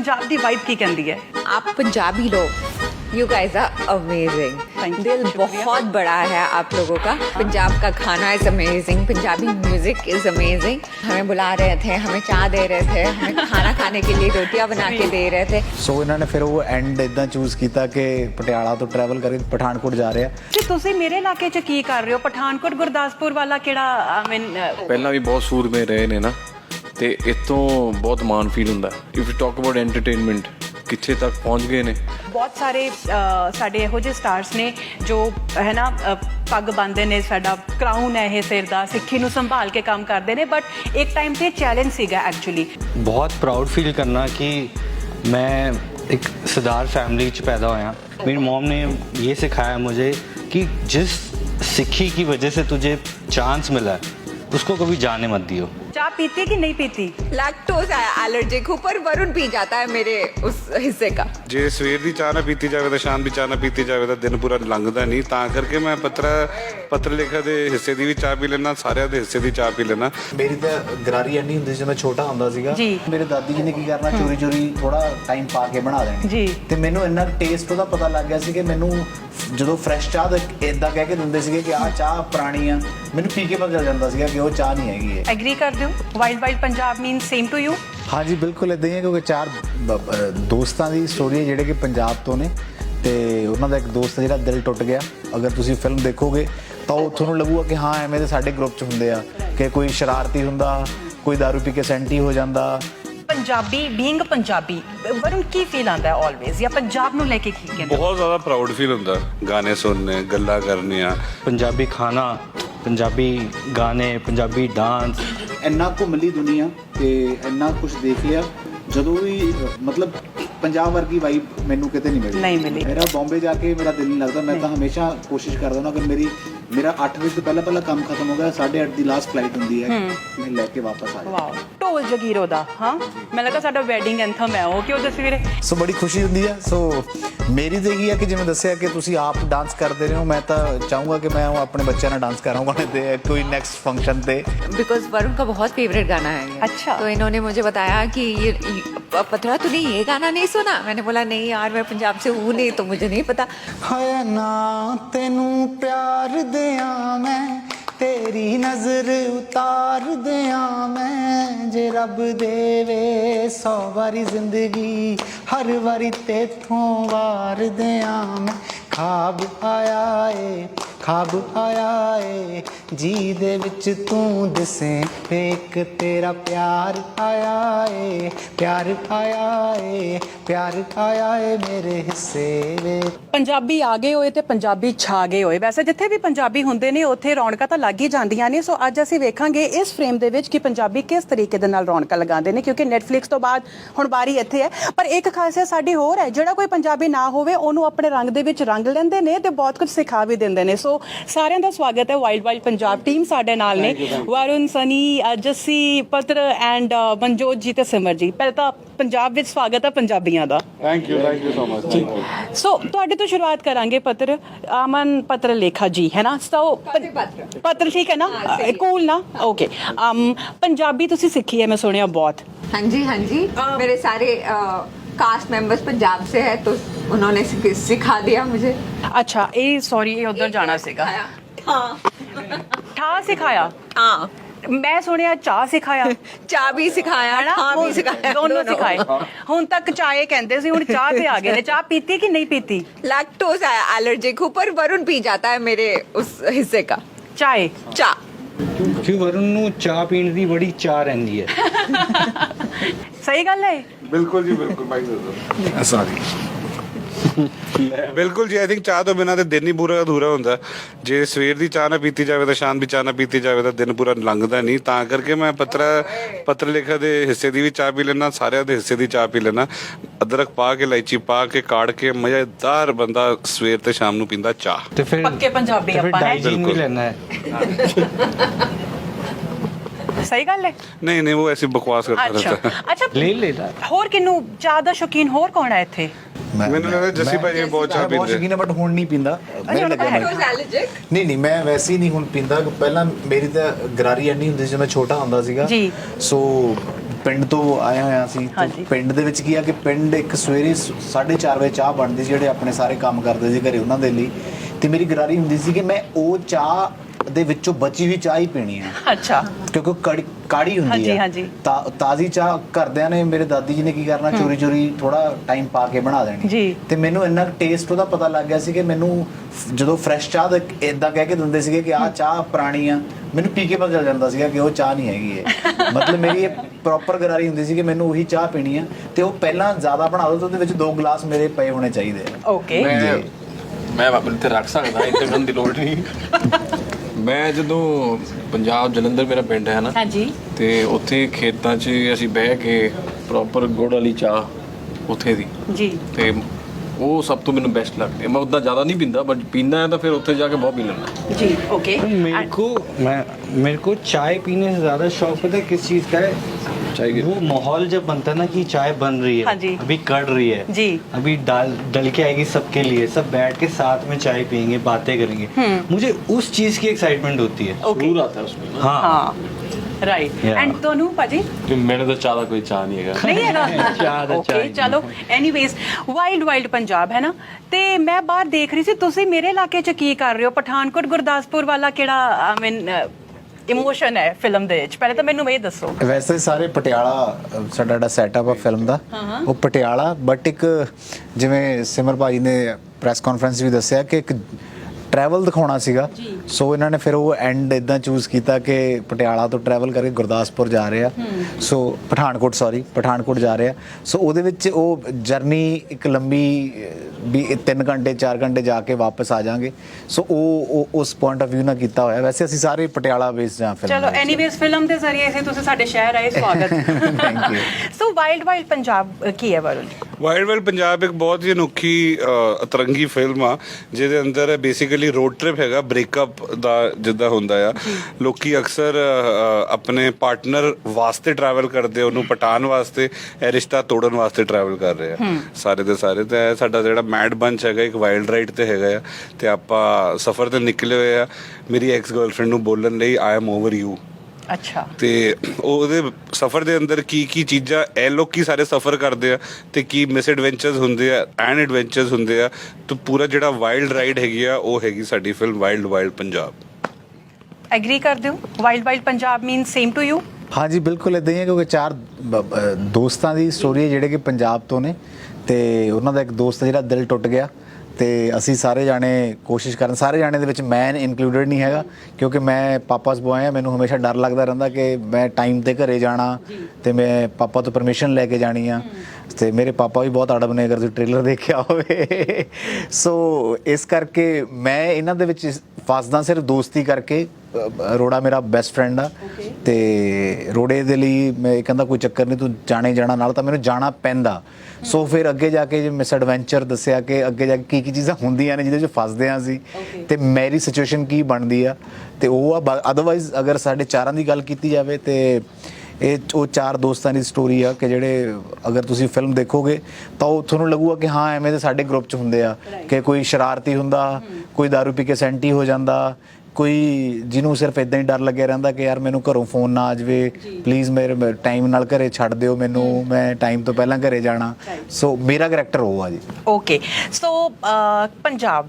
ਪੰਜਾਬ ਦੀ vibe ਕੀ ਕਹਿੰਦੀ ਹੈ आप पंजाबी लोग you guys are amazing Thank you. दिल शुक्रिया। बहुत बड़ा है आप लोगों का पंजाब का खाना is amazing Punjabi music is amazing हमें बुला रहे थे हमें चाय दे रहे थे हमें खाना खाने के लिए रोटियां बना के दे रहे थे ਸੋ ਇਹਨਾਂ ਨੇ ਫਿਰ ਉਹ ਐਂਡ ਇਦਾਂ ਚੂਜ਼ ਕੀਤਾ ਕਿ ਪਟਿਆਲਾ ਤੋਂ ਟਰੈਵਲ ਕਰਕੇ ਪਠਾਨਕੋਟ ਜਾ ਰਿਹਾ ਤੇ ਤੁਸੀਂ ਮੇਰੇ ਇਲਾਕੇ 'ਚ ਕੀ ਕਰ ਰਹੇ ਹੋ ਪਠਾਨਕੋਟ ਗੁਰਦਾਸਪੁਰ ਵਾਲਾ ਕਿਹੜਾ ਆਈ ਮੀਨ ਪਹਿਲਾਂ ਵੀ ਬਹੁਤ ਸੂਰਮੇ ਰਹੇ ਨੇ ਨਾ ਤੇ ਇਤੋਂ ਬਹੁਤ ਮਾਣ ਫੀਲ ਹੁੰਦਾ if you talk about entertainment ਕਿੱਥੇ ਤੱਕ ਪਹੁੰਚ ਗਏ ਨੇ? ਬਹੁਤ ਸਾਰੇ ਸਾਡੇ ਇਹੋ ਜਿਹੇ ਸਟਾਰਸ ਨੇ ਜੋ ਹੈ ਨਾ ਪੱਗ ਬੰਨਦੇ ਨੇ ਸਾਡਾ ਕਰਾਊਨ ਹੈ ਇਹ ਸਿਰ ਦਾ ਸਿੱਖੀ ਨੂੰ ਸੰਭਾਲ ਕੇ ਕੰਮ ਕਰਦੇ ਨੇ ਬਟ ਇੱਕ ਟਾਈਮ ਤੇ ਚੈਲੰਜ ਸੀਗਾ ਐਕਚੁਅਲੀ ਬਹੁਤ ਪ੍ਰਾਊਡ ਫੀਲ ਕਰਨਾ ਕਿ ਮੈਂ ਇੱਕ ਸਰਦਾਰ ਫੈਮਿਲੀ ਚ ਪੈਦਾ ਹੋਇਆ। ਮੇਰੀ मॉम ਨੇ ਇਹ ਸਿਖਾਇਆ मुझे ਕਿ ਜਿਸ ਸਿੱਖੀ की ਵਜ੍ਹਾ से तुझे चांस मिला है उसको कभी जाने मत दियो ਚਾਹ ਪੀਤੀ ਕਿ ਨਹੀਂ ਪੀਤੀ लैक्टोज एलर्जिक हूँ पर वरुण पी जाता है मेरे उस हिस्से का ਜੇ ਸਵੇਰ ਦੀ ਚਾਹ ਨਾ ਪੀਤੀ ਜਾਵੇ ਤਾਂ ਸ਼ਾਮ ਦੀ ਚਾਹ ਨਾ ਪੀਤੀ ਜਾਵੇ ਤਾਂ ਦਿਨ ਪੂਰਾ ਲੰਘਦਾ ਨਹੀਂ ਤਾਂ ਕਰਕੇ ਮੈਂ ਪੱਤਰ ਪੱਤਰ ਲੇਖਾ ਦੇ ਹਿੱਸੇ ਦੀ ਵੀ ਚਾਹ ਪੀ ਲੈਣਾ ਸਾਰਿਆਂ ਦੇ ਹਿੱਸੇ ਦੀ ਚਾਹ ਪੀ ਲੈਣਾ ਮੇਰੀ ਤਾਂ ਗਰਾਰੀ ਐਂਡੀ ਹੁੰਦੀ ਸੀ ਜਦੋਂ ਮੈਂ ਛੋਟਾ ਹੁੰਦਾ ਸੀਗਾ ਜੀ। ਮੇਰੇ ਦਾਦੀ ਜੀ ਨੇ ਕੀ ਕਰਨਾ ਚੋਰੀ ਚੋਰੀ ਥੋੜਾ ਟਾਈਮ ਪਾ ਕੇ ਬਣਾ ਦੇਣੀ ਜੀ। ਤੇ ਮੈਨੂੰ ਇੰਨਾ ਟੇਸਟ ਉਹਦਾ ਪਤਾ ਲੱਗ ਗਿਆ ਸੀ ਕਿ ਮੈਨੂੰ ਜਦੋਂ ਫਰੈਸ਼ ਚਾਹ ਦਾ ਇਦਾਂ ਕਹਿ ਕੇ ਦਿੰਦੇ ਸੀਗੇ ਕਿ ਆਹ ਚਾਹ ਪੁਰਾਣੀ ਆ ਮੈਨੂੰ ਪੀ ਕੇ ਪਤਾ ਚੱਲ ਜਾਂਦਾ ਸੀਗਾ ਕਿ ਉਹ ਚਾਹ ਨਹੀਂ ਹੈਗੀ ਹੈ ਐਗਰੀ ਕਰਦੇ ਹੋ Wild wild Punjab mean same to you ਹਾਂਜੀ ਬਿਲਕੁਲ ਇਦਾਂ ਹੀ ਹੈ ਕਿਉਂਕਿ ਚਾਰ ਬ- ਬ- ਦੋਸਤਾਂ ਦੀ ਸਟੋਰੀ ਹੈ ਜਿਹੜੇ ਕਿ ਪੰਜਾਬ ਤੋਂ ਨੇ ਤੇ ਉਹਨਾਂ ਦਾ ਇੱਕ ਦੋਸਤ ਹੈ ਜਿਹੜਾ ਦਿਲ ਟੁੱਟ ਗਿਆ ਅਗਰ ਤੁਸੀਂ ਫਿਲਮ ਦੇਖੋਗੇ ਤਾਂ ਉਹ ਤੁਹਾਨੂੰ ਲੱਗੂਗਾ ਕਿ ਹਾਂ ਐਵੇਂ ਦੇ ਸਾਡੇ ਗਰੁੱਪ 'ਚ ਹੁੰਦੇ ਆ ਕਿ ਕੋਈ ਸ਼ਰਾਰਤੀ ਹੁੰਦਾ ਕੋਈ दारू ਪੀ ਕੇ ਸੈਂਟੀ ਹੋ ਜਾਂਦਾ ਪੰਜਾਬੀ ਬੀਇੰਗ ਪੰਜਾਬੀ ਵਰੁਣ ਕੀ ਫੀਲ ਆਂਦਾ ਹੈ ਆਲਵੇਜ਼ ਜਾਂ ਪੰਜਾਬ ਨੂੰ ਲੈ ਕੇ ਕੀ ਕਹਿੰਦੇ ਹੋ? ਬਹੁਤ ਜ਼ਿਆਦਾ ਪ੍ਰਾਊਡ ਫੀਲ ਹੁੰਦਾ ਗਾਣੇ ਸੁਣਨੇ ਗੱਲਾਂ ਕਰਨੀਆਂ पंजाबी खाना ਪੰਜਾਬੀ ਗਾਣੇ ਪੰਜਾਬੀ ਡਾਂਸ ਇੰਨਾ ਘੁੰਮ ਲਈ ਦੁਨੀਆ ਤੇ ਇੰਨਾ ਕੁਝ ਦੇਖ ਲਿਆ ਜਦੋਂ ਵੀ ਮਤਲਬ ਪੰਜਾਬ ਵਰਗੀ ਵਾਈਬ ਮੈਨੂੰ ਕਿਤੇ ਨਹੀਂ ਮਿਲੀ। ਮੇਰਾ ਬੰਬੇ ਜਾ ਕੇ ਮੇਰਾ ਦਿਲ ਨਹੀਂ ਲੱਗਦਾ ਮੈਂ ਤਾਂ ਹਮੇਸ਼ਾ ਕੋਸ਼ਿਸ਼ ਕਰਦਾ ਹਾਂ ਕਿ ਮੇਰੀ ਮੇਰਾ 8 ਵਜੇ ਤੋਂ ਪਹਿਲਾਂ ਪਹਿਲਾਂ ਕੰਮ ਖਤਮ ਹੋ ਗਿਆ 8:30 ਦੀ ਲਾਸਟ ਫਲਾਈਟ ਹੁੰਦੀ ਹੈ ਮੈਂ ਲੈ ਕੇ ਵਾਪਸ ਆ ਜਾਵਾਂ ਵਾਓ ਢੋਲ ਜਗੀਰੋ ਦਾ ਹਾਂ ਮੈਨੂੰ ਲੱਗਾ ਸਾਡਾ ਵੈਡਿੰਗ ਐਂਥਮ ਹੈ ਉਹ ਕਿਉਂ ਦੱਸੀ ਵੀਰੇ ਸੋ ਬੜੀ ਖੁਸ਼ੀ ਹੁੰਦੀ ਹੈ ਸੋ ਮੇਰੀ ਤਾਂ ਇਹੀ ਹੈ ਕਿ ਜਿਵੇਂ ਦੱਸਿਆ ਕਿ ਤੁਸੀਂ ਆਪ ਡਾਂਸ ਕਰਦੇ ਰਹੇ ਹੋ ਮੈਂ ਤਾਂ ਚਾਹੂੰਗਾ ਕਿ ਮੈਂ ਉਹ ਆਪਣੇ ਬੱਚਿਆਂ ਨਾਲ ਡਾਂਸ ਕਰਾਂਗਾ ਤੇ ਕੋਈ ਨੈਕਸਟ ਫੰਕਸ਼ਨ ਤੇ बिकॉज वरुण का बहुत फेवरेट गाना है ये। अच्छा। तो इन्होंने मुझे बताया कि ये, ये पथरा तूने ये गाना नहीं सुना मैंने बोला नहीं यार मैं पंजाब से हूँ नहीं तो मुझे नहीं पता ਹਾਏ ਨਾ ਤੈਨੂੰ ਪਿਆਰ ਦਿਆਂ ਮੈਂ, ਤੇਰੀ ਨਜ਼ਰ ਉਤਾਰ ਦਿਆਂ ਮੈਂ। ਜੇ ਰੱਬ ਦੇਵੇ ਸੌ ਵਾਰੀ ਜ਼ਿੰਦਗੀ, ਹਰ ਵਾਰੀ ਤੇਥੋਂ ਵਾਰ ਦਿਆਂ ਮੈਂ। ਖਾਬ ਆਇਆ ਏ ਖਾਬ ਆਇਆ ਏ, ਜੀ ਦੇ ਵਿੱਚ ਤੂੰ ਦਿਸੇ। ਫੇਕ ਤੇਰਾ ਪਿਆਰ ਆਇਆ ਏ, ਪਿਆਰ ਆਇਆ ਏ, ਪਿਆਰ ਆਇਆ ਏ ਮੇਰੇ ਹਿੱਸੇ ਵੇ। ਪੰਜਾਬੀ ਆ ਗਏ ਹੋਏ ਤੇ ਪੰਜਾਬੀ ਛਾ ਗਏ ਹੋਏ। ਵੈਸੇ ਜਿੱਥੇ ਵੀ ਪੰਜਾਬੀ ਹੁੰਦੇ ਨੇ, ਉੱਥੇ ਰੌਣਕਾਂ ਤਾਂ ਲੱਗ ਹੀ ਜਾਂਦੀਆਂ ਨੇ। ਸੋ ਅੱਜ ਅਸੀਂ ਵੇਖਾਂਗੇ ਇਸ ਫਰੇਮ ਦੇ ਵਿੱਚ ਕਿ ਪੰਜਾਬੀ ਕਿਸ ਤਰੀਕੇ ਦੇ ਨਾਲ ਰੌਣਕਾਂ ਲਗਾਉਂਦੇ ਨੇ, ਕਿਉਂਕਿ ਨੈਟਫਲਿਕਸ ਤੋਂ ਬਾਅਦ ਹੁਣ ਬਾਰੀ ਇੱਥੇ ਹੈ। ਪਰ ਇੱਕ ਖਾਸੀਅਤ ਸਾਡੀ ਹੋਰ ਹੈ, ਜਿਹੜਾ ਕੋਈ ਪੰਜਾਬੀ ਨਾ ਹੋਵੇ, ਉਹਨੂੰ ਆਪਣੇ ਰੰਗ ਦੇ ਵਿੱਚ ਰੰਗ ਲੈਂਦੇ ਨੇ ਤੇ ਬਹੁਤ ਕੁਝ ਸਿਖਾ ਵੀ ਦਿੰਦੇ ਨੇ। ਸੋ ਸੋ ਸਾਰਿਆਂ ਦਾ ਸਵਾਗਤ ਹੈ ਵਾਈਲਡ ਵਾਈਲਡ ਪੰਜਾਬ ਟੀਮ ਸਾਡੇ ਨਾਲ ਨੇ। ਵਰੁਣ ਸਨੀ ਜੱਸੀ ਪਤਰ ਐਂਡ ਮਨਜੋਤ ਜੀ ਤੇ ਸਿਮਰ ਜੀ। ਪਹਿਲਾਂ ਤਾਂ ਪੰਜਾਬ ਵਿੱਚ ਸਵਾਗਤ ਹੈ ਪੰਜਾਬੀਆਂ ਦਾ। Thank you thank you so much so ਤੁਹਾਡੇ ਤੋਂ ਸ਼ੁਰੂਆਤ ਕਰਾਂਗੇ ਪਤਰ। ਆਮਨ ਪਤਰ ਲੇਖਾ ਜੀ ਹੈ ਨਾ? ਸੋ ਪਤਰ। ਠੀਕ ਹੈ ਨਾ? ਕੂਲ ਨਾ? ਓਕੇ ਪੰਜਾਬੀ ਤੁਸੀਂ ਸਿੱਖੀ ਹੈ ਮੈਂ ਸੁਣਿਆ ਬਹੁਤ। ਹਾਂਜੀ ਹਾਂਜੀ। ਮੇਰੇ ਸਾਰੇ कास्ट मेंबर्स पंजाब से है तो उन्होंने सिख- सिखा दिया मुझे ਅੱਛਾ ਇਹ ਸੌਰੀ ਇਹ ਉਧਰ ਜਾਣਾ ਸੀਗਾ हाँ ਠਾ ਸਿਖਾਇਆ हाँ ਮੈਂ ਸੁਣਿਆ ਚਾਹ ਸਿਖਾਇਆ चा भी सिखाया ਹੈ ਨਾ हाँ भी ਹੁਣ सिखाया ਦੋਨੋਂ ਸਿਖਾਏ ਹੁਣ ਤੱਕ ਚਾਏ ਕਹਿੰਦੇ ਸੀ ਹੁਣ ਚਾਹ ਤੇ ਆ ਗਏ ਨੇ ਚਾਹ ਪੀਤੀ ਕਿ ਨਹੀਂ ਪੀਤੀ लैक्टोज एलर्जिक हूँ पर वरुण पी जाता है मेरे उस हिस्से का ਚਾਏ चा ਕਿ ਵਰੁਣ ਨੂੰ ਚਾਹ ਪੀਣ ਦੀ ਬੜੀ ਚਾਹ ਰਹਿੰਦੀ ਹੈ ਸਹੀ ਗੱਲ ਹੈ ਬਿਲਕੁਲ ਜੀ ਬਿਲਕੁਲ ਮਾਈਕ ਸੌਰੀ ਬਿਲਕੁਲ ਜੀ ਆਈ ਥਿੰਕ ਚਾਹ ਤੋਂ ਬਿਨਾਂ ਤੇ ਦਿਨ ਹੀ ਪੂਰਾ ਅਧੂਰਾ ਹੁੰਦਾ। ਜੇ ਸਵੇਰ ਦੀ ਚਾਹ ਨਾ ਪੀਤੀ ਜਾਵੇ ਤਾਂ ਸ਼ਾਮ ਦੀ ਚਾਹ ਨਾ ਪੀਤੀ ਜਾਵੇ ਤਾਂ ਦਿਨ ਪੂਰਾ ਲੰਘਦਾ ਨਹੀਂ। ਤਾਂ ਕਰਕੇ ਮੈਂ ਪੱਤਰ ਪੱਤਰ ਲੇਖਾ ਦੇ ਹਿੱਸੇ ਦੀ ਵੀ ਚਾਹ ਪੀ ਲੈਣਾ ਸਾਰਿਆਂ ਦੇ ਹਿੱਸੇ ਦੀ ਚਾਹ ਪੀ ਲੈਣਾ ਅਦਰਕ ਪਾ ਕੇ ਇਲਾਇਚੀ ਪਾ ਕੇ ਕਾੜ ਕੇ ਮਜ਼ੇਦਾਰ ਬੰਦਾ ਸਵੇਰ ਤੇ ਸ਼ਾਮ ਨੂੰ ਪੀਂਦਾ ਚਾਹ। ਤੇ ਫਿਰ ਪੱਕੇ ਪੰਜਾਬੀ ਆਪਾਂ, ਹੈਂ? ਬਿਲਕੁਲ। ਲੈਣਾ ਹੈ। ਸਹੀ ਗੱਲ ਹੈ ਨਹੀਂ ਨਹੀਂ ਉਹ ਐਸੀ ਬਕਵਾਸ ਕਰਦਾ ਅੱਛਾ ਰਹਿੰਦਾ ਅੱਛਾ ਲੈ ਲੈਦਾ ਹੋਰ ਕਿਨੂੰ ਚਾਹ ਦਾ ਸ਼ੌਕੀਨ ਹੋਰ ਕੌਣ ਹੈ ਇੱਥੇ ਮੈਨੂੰ ਲੱਗਦਾ ਜੱਸੀ ਭਾਈ ਜੀ ਬਹੁਤ ਚਾਹ ਮੈਂ ਬਹੁਤ ਪੀਂਦੇ ਸ਼ੌਕੀਨ ਹਾਂ ਬਟ ਹੁਣ ਨਹੀਂ ਪੀਂਦਾ ਮੇਰੇ ਹੁਣ ਲੱਗਿਆ ਤਾਂ ਮੈਨੂੰ एलर्जिक ਨਹੀਂ ਨਹੀਂ ਮੈਂ ਵੈਸੇ ਹੀ ਨਹੀਂ ਹੁਣ ਪੀਂਦਾ ਪਹਿਲਾਂ ਮੇਰੀ ਤਾਂ ਗਰਾਰੀ ਐਂਡੀ ਹੁੰਦੀ ਸੀ ਜਦੋਂ ਮੈਂ ਛੋਟਾ ਹੁੰਦਾ ਸੀਗਾ ਜੀ। ਸੋ ਪਿੰਡ ਤੋਂ ਆਇਆ ਹੋਇਆ ਸੀ ਤਾਂ ਹਾਂਜੀ। ਪਿੰਡ ਦੇ ਵਿੱਚ ਕੀ ਆ ਕਿ ਪਿੰਡ ਇੱਕ ਸਵੇਰੇ 4:30 ਵਜੇ ਚਾਹ ਬਣਦੀ ਸੀ ਜਿਹੜੇ ਆਪਣੇ ਸਾਰੇ ਕੰਮ ਕਰਦੇ ਸੀ ਘਰੇ ਉਹਨਾਂ ਦੇ ਲਈ ਤੇ ਮੇਰੀ ਗਰਾਰੀ ਹੁੰਦੀ ਸੀ ਕਿ ਮੈਂ ਉਹ ਚਾਹ ਦੇ ਵਿੱਚੋਂ ਬਚੀ ਹੋਈ ਚਾਹ ਹੀ ਪੀਣੀ ਆ ਅੱਛਾ। ਕਿਉਂਕਿ ਕੜੀ ਕਾੜੀ ਹੁੰਦੀ ਹਾਂਜੀ, ਆ ਹਾਂਜੀ। ਤਾ- ਤਾਜ਼ੀ ਚਾਹ ਘਰਦਿਆਂ ਨੇ ਮੇਰੇ ਦਾਦੀ ਜੀ ਨੇ ਕੀ ਕਰਨਾ ਚੋਰੀ ਚੋਰੀ ਥੋੜਾ ਟਾਈਮ ਪਾ ਕੇ ਬਣਾ ਦੇਣੀ। ਜੀ। ਤੇ ਮੈਨੂੰ ਇੰਨਾ ਟੇਸਟ ਉਹਦਾ ਪਤਾ ਲੱਗ ਗਿਆ ਸੀ ਕਿ ਮੈਨੂੰ ਫ- ਜਦੋਂ ਫਰੈਸ਼ ਚਾਹ ਦਾ ਇਦਾਂ ਕਹਿ ਕੇ ਦਿੰਦੇ ਸੀਗੇ ਕਿ ਆਹ ਚਾਹ ਪੁਰਾਣੀ ਆ ਮੈਨੂੰ ਪੀ ਕੇ ਪਤਾ ਚੱਲ ਜਾਂਦਾ ਸੀਗਾ ਕਿ ਉਹ ਚਾਹ ਨਹੀਂ ਹੈਗੀ ਹੈ ਮਤਲਬ ਮੇਰੀ ਇਹ ਪ੍ਰੋਪਰ ਗਰਾਰੀ ਹੁੰਦੀ ਸੀ ਕਿ ਮੈਨੂੰ ਉਹੀ ਚਾਹ ਪੀਣੀ ਆ ਤੇ ਉਹ ਪਹਿਲਾਂ ਜ਼ਿਆਦਾ ਬਣਾ ਦੋ ਤੇ ਉਹਦੇ ਵਿੱਚ ਦੋ ਗਲਾਸ ਮੇਰੇ ਪਏ ਹੋਣੇ ਚਾਹੀਦੇ ਆ। ਓਕੇ ਮੈਂ ਮੈਂ ਆਪਣੇ ਤੇ ਰੱਖ ਸਕਦਾ ਇੱਥੇ ਕਰਨ ਦੀ ਲੋੜ ਨਹੀਂ। ਮੈਂ ਜਦੋਂ ਪੰਜਾਬ ਜਲੰਧਰ ਮੇਰਾ ਪਿੰਡ ਹੈ ਨਾ ਹਾਂਜੀ ਤੇ ਉੱਥੇ ਖੇਤਾਂ 'ਚ ਅਸੀਂ ਬਹਿ ਕੇ ਪ੍ਰੋਪਰ ਗੁੜ ਵਾਲੀ ਚਾਹ ਉੱਥੇ ਦੀ ਜੀ ਤੇ ਉਹ ਸਭ ਤੋਂ ਮੈਨੂੰ ਬੈਸਟ ਲੱਗਦੀ ਹੈ ਮੈਂ ਉਦਾਂ ਜ਼ਿਆਦਾ ਨਹੀਂ ਪੀਂਦਾ ਬਟ ਪੀਣਾ ਹੈ ਤਾਂ ਫਿਰ ਉੱਥੇ ਜਾ ਕੇ ਬਹੁਤ ਪੀ ਲੈਂਦਾ जी ओके मेरे को मैं मेरे को चाय पीने से ज्यादा शौक पता है किस चीज का है चाय गिर वो माहौल जब बनता है ना कि चाय बन रही है हाँ जी। अभी कड़ रही है जी। अभी डाल डल के आएगी सबके लिए सब बैठ के साथ में चाय पियेंगे बातें करेंगे मुझे उस चीज की एक्साइटमेंट होती है ਓਕੇ ਜ਼ਰੂਰ आता है उसमें ना हाँ ਹਾਂ ਰਾਈਟ Yeah. ਐਂਡ ਤੁਹਾਨੂੰ ਭਾਜੀ कि मैंने तो चाह कोई चाह नहीं है ਨਹੀਂ ਹੈਗਾ ਜ਼ਿਆਦਾ ਓਕੇ ਚਾਹੀਦੀ। ਚਲੋ ਐਨੀਵੇਜ਼ ਵਾਈਲਡ ਵਾਈਲਡ ਪੰਜਾਬ ਹੈ ਨਾ ਤੇ ਮੈਂ ਬਾਹਰ ਦੇਖ ਰਹੀ ਸੀ ਤੁਸੀਂ ਮੇਰੇ ਇਲਾਕੇ ਚ ਕੀ ਕਰ ਰਹੇ ਹੋ ਪਠਾਨਕੋਟ ਗੁਰਦਾਸਪੁਰ ਵਾਲਾ ਕਿਹੜਾ ਆਈ ਮੀਨ ਇਮੋਸ਼ਨ ਹੈ ਫਿਲਮ ਦੇ ਵਿੱਚ। ਪਹਿਲੇ ਤਾਂ ਮੈਨੂੰ ਇਹ ਦੱਸੋ। ਵੈਸੇ ਸਾਰੇ ਪਟਿਆਲਾ ਸਾਡਾ ਜਿਹੜਾ ਸੈਟਅਪ ਆ ਫਿਲਮ ਦਾ ਉਹ ਪਟਿਆਲਾ ਬਟ ਇੱਕ ਜਿਵੇਂ ਸਿਮਰ ਭਾਈ ਨੇ ਪ੍ਰੈਸ ਕਾਨਫਰੰਸ ਵੀ ਦੱਸਿਆ ਕਿ ਇੱਕ ਟਰੈਵਲ ਦਿਖਾਉਣਾ ਸੀਗਾ। ਸੋ ਇਹਨਾਂ ਨੇ ਫਿਰ ਉਹ ਐਂਡ ਇਦਾਂ ਚੂਜ਼ ਕੀਤਾ ਕਿ ਪਟਿਆਲਾ ਤੋਂ ਟਰੈਵਲ ਕਰਕੇ ਗੁਰਦਾਸਪੁਰ ਜਾ ਰਹੇ ਆ। ਸੋ ਪਠਾਨਕੋਟ ਸੌਰੀ ਪਠਾਨਕੋਟ ਜਾ ਰਹੇ ਆ। ਸੋ ਉਹਦੇ ਵਿੱਚ ਉਹ ਜਰਨੀ ਇੱਕ ਲੰਬੀ ਵੀ 3 ਘੰਟੇ 4 ਘੰਟੇ ਜਾ ਕੇ ਵਾਪਸ ਆ ਜਾਾਂਗੇ। ਸੋ ਉਹ ਉਸ ਪੁਆਇੰਟ ਆਫ View ਨਾਲ ਕੀਤਾ ਹੋਇਆ। ਵੈਸੇ ਅਸੀਂ ਸਾਰੇ ਪਟਿਆਲਾ ਬੇਸਡ ਆ ਫਿਲਮ ਚਲੋ ਐਨੀਵੇਜ਼ ਫਿਲਮ ਦੇ ਜ਼ਰੀਏ ਸੇ ਤੁਸੀਂ ਸਾਡੇ ਸ਼ਹਿਰ ਆਏ ਸਵਾਗਤ। Thank you. So wild wild Punjab ਕੀ ਹੈ ਵਰੁਣ? ਵਾਈਲਡ ਵਾਈਲਡ ਪੰਜਾਬ ਇੱਕ ਬਹੁਤ ਹੀ ਅਨੋਖੀ ਅ, ਅਤਰੰਗੀ ਫਿਲਮ ਆ ਜਿਹਦੇ ਅੰਦਰ ਬੇਸਿਕਲੀ ਰੋਡ ਟ੍ਰਿਪ ਹੈਗਾ ਬ੍ਰੇਕਅਪ ਦਾ ਜਿੱਦਾਂ ਹੁੰਦਾ ਆ। ਲੋਕੀ ਅਕਸਰ ਅ, ਆਪਣੇ ਪਾਰਟਨਰ ਵਾਸਤੇ ਟਰੈਵਲ ਕਰਦੇ ਉਹਨੂੰ ਪਟਾਉਣ ਵਾਸਤੇ ਇਹ ਰਿਸ਼ਤਾ ਤੋੜਨ ਵਾਸਤੇ ਟਰੈਵਲ ਕਰ ਰਹੇ ਆ। ਸਾਰੇ ਦੇ ਸਾਰੇ। ਤੇ ਇਹ ਸਾਡਾ ਜਿਹੜਾ ਮੈਡ ਬੰਚ ਹੈਗਾ ਇੱਕ ਵਾਈਲਡ ਰਾਈਡ ਤੇ ਹੈਗਾ ਆ। ਤੇ ਆਪਾਂ ਸਫ਼ਰ ਤੇ ਨਿਕਲੇ ਹੋਏ ਆ। ਮੇਰੀ ਐਕਸ ਗਰਲਫ੍ਰੈਂਡ ਨੂੰ ਬੋਲਣ ਲਈ ਆਈ ਐਮ ਓਵਰ ਯੂ ਅੱਛਾ। ਤੇ ਉਹਦੇ ਸਫ਼ਰ ਦੇ ਅੰਦਰ ਕੀ ਕੀ ਚੀਜ਼ਾਂ ਇਹ ਲੋਕੀ ਸਾਰੇ ਸਫ਼ਰ ਕਰਦੇ ਆ ਤੇ ਕੀ ਮਿਸ ਐਡਵੈਂਚਰਸ ਹੁੰਦੇ ਆ ਐਂਡ ਐਡਵੈਂਚਰਸ ਹੁੰਦੇ ਆ ਤੇ ਪੂਰਾ ਜਿਹੜਾ ਵਾਈਲਡ ਰਾਈਡ ਹੈਗੀ ਆ ਉਹ ਹੈਗੀ ਸਾਡੀ film wild wild Punjab agree ਕਰਦੇ ਹੋ? Wild wild Punjab mean same to you ਹਾਂਜੀ ਬਿਲਕੁਲ ਇਦਾਂ ਹੀ ਹੈ ਕਿਉਂਕਿ ਚਾਰ ਦੋਸਤਾਂ ਦੀ ਸਟੋਰੀ ਹੈ ਜਿਹੜੇ ਕਿ ਪੰਜਾਬ ਤੋਂ ਨੇ ਤੇ ਉਹਨਾਂ ਦਾ ਇੱਕ ਦੋਸਤ ਜਿਹੜਾ ਦਿਲ ਟੁੱਟ ਗਿਆ। ਤੇ ਅਸੀਂ ਸਾਰੇ ਜਾਣੇ ਕੋਸ਼ਿਸ਼ ਕਰਨ ਸਾਰੇ ਜਾਣੇ ਦੇ ਵਿੱਚ ਮੈਂ ਇਨਕਲੂਡਡ ਨਹੀਂ ਹੈਗਾ ਕਿਉਂਕਿ ਮੈਂ ਪਾਪਾਸ ਬੋਏ ਆ ਮੈਨੂੰ ਹਮੇਸ਼ਾ ਡਰ ਲੱਗਦਾ ਰਹਿੰਦਾ ਕਿ ਮੈਂ ਟਾਈਮ ਤੇ ਘਰੇ ਜਾਣਾ ਤੇ ਮੈਂ ਪਾਪਾ ਤੋਂ ਪਰਮਿਸ਼ਨ ਲੈ ਕੇ ਜਾਣੀ ਆ। ਤੇ ਮੇਰੇ ਪਾਪਾ ਵੀ ਬਹੁਤ ਅੜਬ ਨੇ ਅਗਰ ਤੁਸੀਂ ਟ੍ਰੇਲਰ ਦੇਖਿਆ ਹੋਵੇ। ਸੋ ਇਸ ਕਰਕੇ ਮੈਂ ਇਹਨਾਂ ਦੇ ਵਿੱਚ ਫਸਦਾ ਸਿਰਫ ਦੋਸਤੀ ਕਰਕੇ ਰੋੜਾ ਮੇਰਾ ਬੈਸਟ ਫਰੈਂਡ ਆ। ਤੇ ਰੋੜੇ ਦੇ ਲਈ ਮੈਂ ਕਹਿੰਦਾ ਕੋਈ ਚੱਕਰ ਨਹੀਂ ਤੂੰ ਜਾਣੇ ਜਾਣਾ ਨਾਲ ਤਾਂ ਮੈਨੂੰ ਜਾਣਾ ਪੈਂਦਾ। ਸੋ ਫਿਰ ਅੱਗੇ ਜਾ ਕੇ ਜੇ ਮਿਸ ਐਡਵੈਂਚਰ ਦੱਸਿਆ ਕਿ ਅੱਗੇ ਜਾ ਕੇ ਕੀ ਕੀ ਚੀਜ਼ਾਂ ਹੁੰਦੀਆਂ ਨੇ ਜਿਹਦੇ ਵਿੱਚ ਫਸਦੇ ਆ ਅਸੀਂ ਤੇ ਮੇਰੀ ਸਿਚੁਏਸ਼ਨ ਕੀ ਬਣਦੀ ਆ ਤੇ ਉਹ ਆ ਅਦਰਵਾਈਜ਼ ਅਗਰ ਸਾਡੇ ਚਾਰਾਂ ਦੀ ਗੱਲ ਕੀਤੀ ਜਾਵੇ ਤੇ ਇਹ ਉਹ ਚਾਰ ਦੋਸਤਾਂ ਦੀ ਸਟੋਰੀ ਆ ਕਿ ਜਿਹੜੇ ਅਗਰ ਤੁਸੀਂ ਫਿਲਮ ਦੇਖੋਗੇ ਤਾਂ ਉਹ ਤੁਹਾਨੂੰ ਲੱਗੂਗਾ ਕਿ ਹਾਂ ਐਵੇਂ ਦੇ ਸਾਡੇ ਗਰੁੱਪ 'ਚ ਹੁੰਦੇ ਆ ਕਿ ਕੋਈ ਸ਼ਰਾਰਤੀ ਹੁੰਦਾ ਕੋਈ दारू ਪੀ ਕੇ ਸੈਂਟੀ ਹੋ ਜਾਂਦਾ ਕੋਈ ਜਿਹਨੂੰ ਸਿਰਫ ਇਦਾਂ ਹੀ ਡਰ ਲੱਗਿਆ ਰਹਿੰਦਾ ਕਿ ਯਾਰ ਮੈਨੂੰ ਘਰੋਂ ਫੋਨ ਨਾ ਆ ਜਾਵੇ ਪਲੀਜ਼ ਮੇਰੇ ਟਾਈਮ ਨਾਲ ਘਰੇ ਛੱਡ ਦਿਓ ਮੈਨੂੰ ਮੈਂ ਟਾਈਮ ਤੋਂ ਪਹਿਲਾਂ ਘਰੇ ਜਾਣਾ। ਸੋ ਮੇਰਾ ਕੈਰੈਕਟਰ ਉਹ ਆ ਜੀ। ਓਕੇ ਸੋ ਪੰਜਾਬ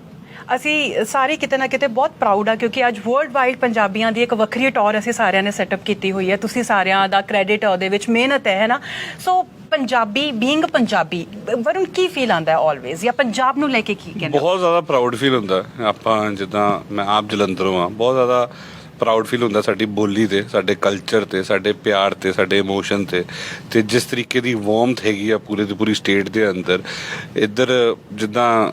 ਅਸੀਂ ਸਾਰੇ ਕਿਤੇ ਨਾ ਕਿਤੇ ਬਹੁਤ ਪ੍ਰਾਊਡ ਆ ਕਿਉਂਕਿ ਅੱਜ ਵਰਲਡ ਵਾਈਡ ਪੰਜਾਬੀਆਂ ਦੀ ਇੱਕ ਵੱਖਰੀ ਟੌਰ ਅਸੀਂ ਸਾਰਿਆਂ ਨੇ ਸੈਟਅਪ ਕੀਤੀ ਹੋਈ ਹੈ। ਤੁਸੀਂ ਸਾਰਿਆਂ ਦਾ ਕ੍ਰੈਡਿਟ ਉਹਦੇ ਵਿੱਚ ਮਿਹਨਤ ਹੈ ਹੈ ਨਾ? ਸੋ ਪੰਜਾਬੀ ਬੀਇੰਗ ਪੰਜਾਬੀ, ਵਰੁਣ ਕੀ ਫੀਲ ਆਂਦਾ ਹੈ ਆਲਵੇਜ਼ ਜਾਂ ਪੰਜਾਬ ਨੂੰ ਲੈ ਕੇ ਕੀ ਕਹਿੰਦੇ ਬਹੁਤ ਜ਼ਿਆਦਾ ਪ੍ਰਾਊਡ ਫੀਲ ਹੁੰਦਾ ਆਪਾਂ ਜਿੱਦਾਂ ਮੈਂ ਆਪ ਜਲੰਧਰੋਂ ਆ ਬਹੁਤ ਜ਼ਿਆਦਾ ਪ੍ਰਾਊਡ ਫੀਲ ਹੁੰਦਾ ਸਾਡੀ ਬੋਲੀ ਤੇ, ਸਾਡੇ ਕਲਚਰ ਤੇ, ਸਾਡੇ ਪਿਆਰ ਤੇ, ਸਾਡੇ ਇਮੋਸ਼ਨ ਤੇ। ਤੇ ਜਿਸ ਤਰੀਕੇ ਦੀ ਵਾਰਮਥ ਹੈਗੀ ਆ ਪੂਰੇ ਦੀ ਪੂਰੀ ਸਟੇਟ ਦੇ ਅੰਦਰ, ਇੱਧਰ ਜਿੱਦਾਂ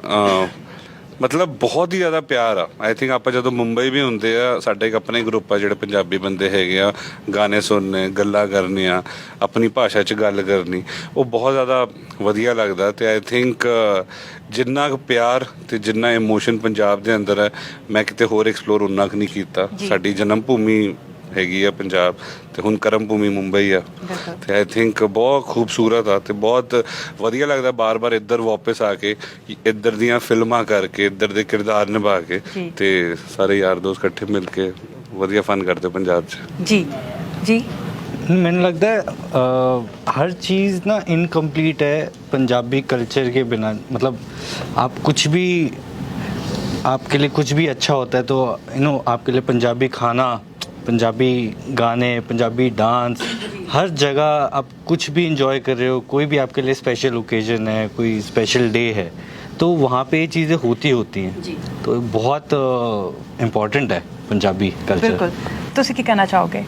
ਮਤਲਬ ਬਹੁਤ ਹੀ ਜ਼ਿਆਦਾ ਪਿਆਰ ਆ। ਆਈ ਥਿੰਕ ਆਪਾਂ ਜਦੋਂ ਮੁੰਬਈ ਵੀ ਹੁੰਦੇ ਆ ਸਾਡੇ ਇੱਕ ਆਪਣਾ ਗਰੁੱਪ ਆ ਜਿਹੜੇ ਪੰਜਾਬੀ ਬੰਦੇ ਹੈਗੇ ਆ ਗਾਣੇ ਸੁਣਨੇ ਗੱਲਾਂ ਕਰਨੀਆਂ ਆਪਣੀ ਭਾਸ਼ਾ 'ਚ ਗੱਲ ਕਰਨੀ ਉਹ ਬਹੁਤ ਜ਼ਿਆਦਾ ਵਧੀਆ ਲੱਗਦਾ ਤੇ ਆਈ ਥਿੰਕ ਜਿੰਨਾ ਕੁ ਪਿਆਰ ਤੇ ਜਿੰਨਾ ਇਮੋਸ਼ਨ ਪੰਜਾਬ ਦੇ ਅੰਦਰ ਹੈ ਮੈਂ ਕਿਤੇ ਹੋਰ ਐਕਸਪਲੋਰ ਉਨਾ ਕੁ ਨਹੀਂ ਕੀਤਾ। ਸਾਡੀ ਜਨਮ ਭੂਮੀ ਹੈਗੀ ਆ ਪੰਜਾਬ ਤੇ ਹੁਣ ਕਰਮ ਭੂਮੀ ਮੁੰਬਈ ਆ ਤੇ ਆਈ ਥਿੰਕ ਬਹੁਤ ਖੂਬਸੂਰਤ ਆ ਤੇ ਬਹੁਤ ਵਧੀਆ ਲੱਗਦਾ ਬਾਰ-ਬਾਰ ਇੱਧਰ ਵਾਪਸ ਆ ਕੇ ਇੱਧਰ ਦੀਆਂ ਫਿਲਮਾਂ ਕਰਕੇ ਇੱਧਰ ਦੇ ਕਿਰਦਾਰ ਨਿਭਾ ਕੇ ਜੀ। ਤੇ ਸਾਰੇ ਯਾਰ ਦੋਸਤ ਇਕੱਠੇ ਮਿਲ ਕੇ ਵਧੀਆ ਫਨ ਕਰਦੇ ਪੰਜਾਬ 'ਚ ਜੀ ਜੀ ਮੈਨੂੰ लगता है अ, हर चीज़ ना इनकम्प्लीट है पंजाबी कल्चर के बिना मतलब आप कुछ भी आपके लिए कुछ भी अच्छा होता है तो यू नो आपके लिए पंजाबी खाना पंजाबी गाने पंजाबी डांस हर जगह आप कुछ भी इंजॉय कर रहे हो कोई भी आपके लिए स्पेशल ओकेजन है कोई स्पेशल डे है तो वहाँ पे ये चीज़ें होती होती हैं जी। तो बहुत इम्पोर्टेंट है पंजाबी कल्चर ਬਿਲਕੁਲ ਤੁਸੀਂ ਕੀ ਕਹਿਣਾ ਚਾਹੋਗੇ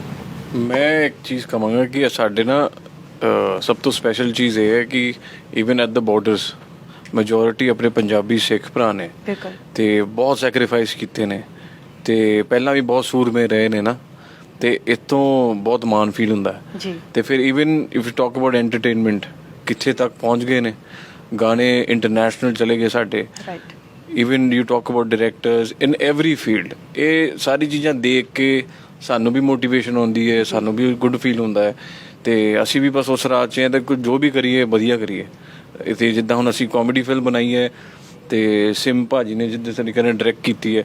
ਮੈਂ ਇੱਕ ਚੀਜ਼ ਕਹਾਂਗਾ ਕਿ ਸਾਡੇ ਨਾ ਅ, ਸਭ ਤੋਂ ਸਪੈਸ਼ਲ ਚੀਜ਼ ਇਹ ਹੈ ਕਿ even at the borders majority ਆਪਣੇ ਪੰਜਾਬੀ ਸਿੱਖ ਭਰਾ ਨੇ ਬਿਲਕੁਲ ਤੇ ਬਹੁਤ ਸੈਕਰੀਫਾਈਸ ਕੀਤੇ ਨੇ ਤੇ ਪਹਿਲਾਂ ਵੀ ਬਹੁਤ ਸੂਰਮੇ ਰਹੇ ਨੇ ਨਾ ਤੇ ਇਤੋਂ ਬਹੁਤ ਮਾਣ ਫੀਲ ਹੁੰਦਾ ਹੈ। ਜੀ। ਤੇ ਫਿਰ even if you talk about entertainment ਕਿੱਥੇ ਤੱਕ ਪਹੁੰਚ ਗਏ ਨੇ? ਗਾਣੇ ਇੰਟਰਨੈਸ਼ਨਲ ਚਲੇ ਗਏ ਸਾਡੇ। Right even you talk about directors in every field ਇਹ ਸਾਰੀ ਚੀਜ਼ਾਂ ਦੇਖ ਕੇ ਸਾਨੂੰ ਵੀ ਮੋਟੀਵੇਸ਼ਨ ਆਉਂਦੀ ਹੈ ਸਾਨੂੰ ਵੀ ਗੁੱਡ ਫੀਲ ਹੁੰਦਾ ਹੈ। ਤੇ ਅਸੀਂ ਵੀ ਬਸ ਉਸ ਰਾਹ 'ਚ ਹਾਂ ਤੇ ਕੁਝ ਜੋ ਵੀ ਕਰੀਏ ਵਧੀਆ ਕਰੀਏ। ਇਹ ਤੇ ਜਿੱਦਾਂ ਹੁਣ ਅਸੀਂ ਕਾਮੇਡੀ ਫਿਲਮ ਬਣਾਈ ਹੈ ਤੇ ਸਿਮ ਭਾਜੀ ਨੇ ਜਿੱਦਾਂ ਤਰੀਕੇ ਨਾਲ ਡਾਇਰੈਕਟ ਕੀਤੀ ਹੈ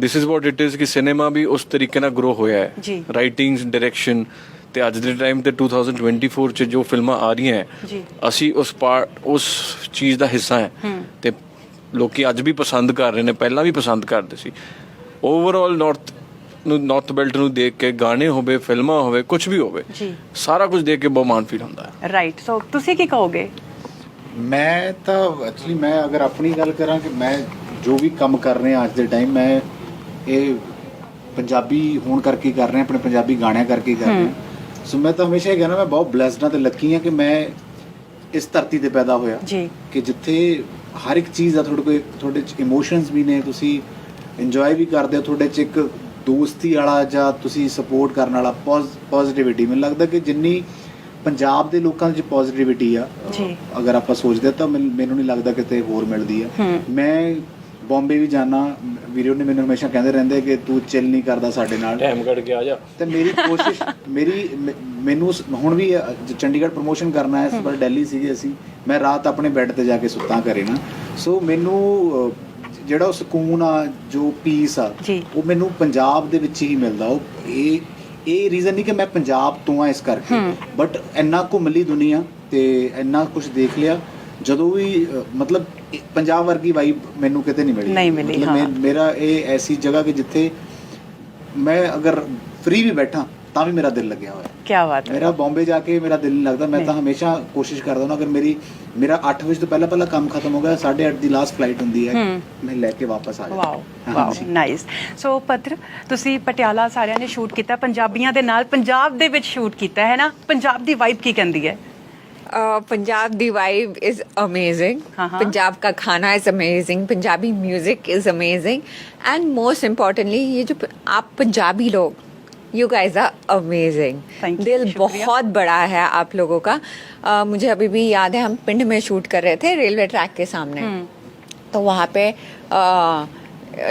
this is what it is ਕਿ ਸਿਨੇਮਾ ਵੀ ਉਸ ਤਰੀਕੇ ਨਾਲ ਗਰੋ ਹੋਇਆ। ਹੈ ਰਾਈਟਿੰਗਸ ਡਾਇਰੈਕਸ਼ਨ ਤੇ ਅੱਜ ਦੇ ਟਾਈਮ ਤੇ 2024 ਚ ਜੋ ਫਿਲਮਾਂ ਆ ਰਹੀਆਂ ਹੈ। ਅਸੀਂ ਉਸ ਪਾਰਟ ਉਸ ਚੀਜ਼ ਦਾ ਹਿੱਸਾ ਹੈ ਤੇ ਲੋਕੀ ਅੱਜ ਵੀ ਪਸੰਦ ਕਰ ਰਹੇ ਨੇ ਪਹਿਲਾਂ ਵੀ ਪਸੰਦ ਕਰਦੇ ਸੀ ਓਵਰਆਲ ਨਾਰਥ ਨੂੰ ਨਾਰਥ ਬੈਲਟ ਨੂੰ ਦੇਖ ਕੇ ਗਾਣੇ ਹੋਵੇ ਫਿਲਮਾਂ ਹੋਵੇ ਕੁਝ ਵੀ ਹੋਵੇ ਜੀ। ਸਾਰਾ ਕੁਝ ਦੇਖ ਕੇ ਬਹੁਤ ਮਾਣ ਫੀਲ ਹੁੰਦਾ ਹੈ ਰਾਈਟ ਸੋ ਤੁਸੀਂ ਕੀ ਕਹੋਗੇ ਮੈਂ ਤਾਂ ਐਕਚੁਅਲੀ ਮੈਂ ਅਗਰ ਆਪਣੀ ਗੱਲ ਕਰਾਂ ਕਿ ਮੈਂ ਜੋ ਵੀ ਕੰਮ ਕਰ ਰਿਹਾ ਅੱਜ ਦੇ ਟਾਈਮ ਮੈਂ ਇਹ ਪੰਜਾਬੀ ਹੋਣ ਕਰਕੇ ਕਰ ਰਿਹਾ ਆਪਣੇ ਪੰਜਾਬੀ ਗਾਣਿਆਂ ਕਰਕੇ ਕਰ ਰਿਹਾ ਸੋ ਮੈਂ ਤਾਂ ਹਮੇਸ਼ਾ ਇਹ ਕਹਿਣਾ ਮੈਂ ਬਹੁਤ ਬlesed ਹਾਂ ਤੇ ਲੱਕੀ ਹਾਂ ਕਿ ਮੈਂ ਇਸ ਧਰਤੀ ਤੇ ਪੈਦਾ ਹੋਇਆ। ਜੀ। ਕਿ ਜਿੱਥੇ ਹਰ ਇੱਕ ਚੀਜ਼ ਦਾ ਤੁਹਾਡੇ ਕੋਲ ਤੁਹਾਡੇ ਚ ਇਮੋਸ਼ਨਸ ਵੀ ਨੇ ਤੁਸੀਂ ਇੰਜੋਏ ਵੀ ਕਰਦੇ ਹੋ ਤੁਹਾਡੇ ਚ ਇੱਕ ਦੋਸਤੀ ਵਾਲਾ ਜਾਂ ਤੁਸੀਂ ਸਪੋਰਟ ਕਰਨ ਵਾਲਾ ਪੋਜ਼ਿਟਿਵਿਟੀ ਮੈਨੂੰ ਲੱਗਦਾ ਕਿ ਜਿੰਨੀ ਪੰਜਾਬ ਦੇ ਲੋਕਾਂ ਚ ਪੋਜ਼ਿਟਿਵਿਟੀ ਆ ਜੀ। ਅਗਰ ਆਪਾਂ ਸੋਚਦੇ ਤਾਂ ਮੈਨੂੰ ਨਹੀਂ ਲੱਗਦਾ ਕਿਤੇ ਹੋਰ ਮਿਲਦੀ ਆ। ਮੈਂ ਬੰਬੇ ਵੀ ਜਾਣਾ ਵੀਡੀਓ ਨੇ ਮੈਨੂੰ ਹਮੇਸ਼ਾ ਕਹਿੰਦੇ ਰਹਿੰਦੇ ਕਿ ਤੂੰ ਚਿਲ ਨਹੀਂ ਕਰਦਾ ਸਾਡੇ ਨਾਲ। ਟਾਈਮ ਕੱਢ ਕੇ ਆ ਜਾ। ਤੇ ਮੇਰੀ ਕੋਸ਼ਿਸ਼ ਮੇਰੀ ਮੈਨੂੰ ਹੁਣ ਵੀ ਚੰਡੀਗੜ੍ਹ ਪ੍ਰੋਮੋਸ਼ਨ ਕਰਨਾ ਹੈ ਇਸ ਵਾਰ ਦਿੱਲੀ ਸੀਗੇ ਅਸੀਂ ਮੈਂ ਰਾਤ ਆਪਣੇ ਬੈੱਡ ਤੇ ਜਾ ਕੇ ਸੁੱਤਾ ਘਰੇ ਨਾ। ਸੋ ਮੈਨੂੰ ਜਿਹੜਾ ਉਹ ਸਕੂਨ ਆ ਜੋ ਪੀਸ ਆ। ਉਹ ਮੈਨੂੰ ਪੰਜਾਬ ਦੇ ਵਿੱਚ ਹੀ ਮਿਲਦਾ। ਉਹ ਇਹ ਇਹ ਰੀਜ਼ਨ ਨਹੀਂ ਕਿ ਮੈਂ ਪੰਜਾਬ ਤੋਂ ਆ ਇਸ ਕਰਕੇ ਬਟ ਇੰਨਾ ਘੁੰਮ ਲਈ ਦੁਨੀਆ ਤੇ ਇੰਨਾ ਕੁਝ ਦੇਖ ਲਿਆ। ਜਦੋਂ ਵੀ ਮਤਲਬ ਪੰਜਾਬ ਵਰਗੀ ਵਾਈਬ ਮੈਨੂੰ ਕਿਤੇ ਨਹੀਂ ਮਿਲੀ। ਨਹੀਂ ਮਿਲੀ, ਹਾਂ। ਮੇਰਾ ਇਹ ਐਸੀ ਜਗ੍ਹਾ ਕਿ ਜਿੱਥੇ ਮੈਂ ਅਗਰ ਫ੍ਰੀ ਵੀ ਬੈਠਾ ਤਾਂ ਵੀ ਮੇਰਾ ਦਿਲ ਲੱਗਿਆ ਹੋਇਆ। ਕੀ ਬਾਤ ਹੈ। ਮੇਰਾ ਬੰਬੇ ਜਾ ਕੇ ਮੇਰਾ ਦਿਲ ਨਹੀਂ ਲੱਗਦਾ। ਮੈਂ ਤਾਂ ਹਮੇਸ਼ਾ ਕੋਸ਼ਿਸ਼ ਕਰਦਾ ਹਾਂ ਅਗਰ ਮੇਰੀ ਮੇਰਾ 8 ਵਜੇ ਤੋਂ ਪਹਿਲਾਂ ਪਹਿਲਾਂ ਕੰਮ ਖਤਮ ਹੋ ਗਿਆ 8:30 ਦੀ ਲਾਸਟ ਫਲਾਈਟ ਹੁੰਦੀ ਹੈ ਮੈਂ ਲੈ ਕੇ ਵਾਪਸ ਆ ਵਾਓ ਵਾਓ ਨਾਈਸ ਸੋ ਪੱਤਰ ਤੁਸੀਂ ਪਟਿਆਲਾ ਸਾਰਿਆਂ ਨੇ ਸ਼ੂਟ ਕੀਤਾ ਪੰਜਾਬੀਆਂ ਦੇ ਨਾਲ ਪੰਜਾਬ ਦੇ ਵਿੱਚ ਸ਼ੂਟ ਕੀਤਾ ਹੈ ਨਾ? ਪੰਜਾਬ ਦੀ ਵਾਈਬ ਕੀ ਕਹਿੰਦੀ ਹੈ? पंजाब दी वाइब इज़ अमेजिंग. पंजाब का खाना is amazing Punjabi music is amazing and most importantly ये जो आप पंजाबी लोग यू गाइज़ आर अमेजिंग दिल बहुत बड़ा है आप लोगों का। Uh, मुझे अभी भी याद है हम पिंड में शूट कर रहे थे रेलवे ट्रैक के सामने। hmm. तो वहाँ पे अ,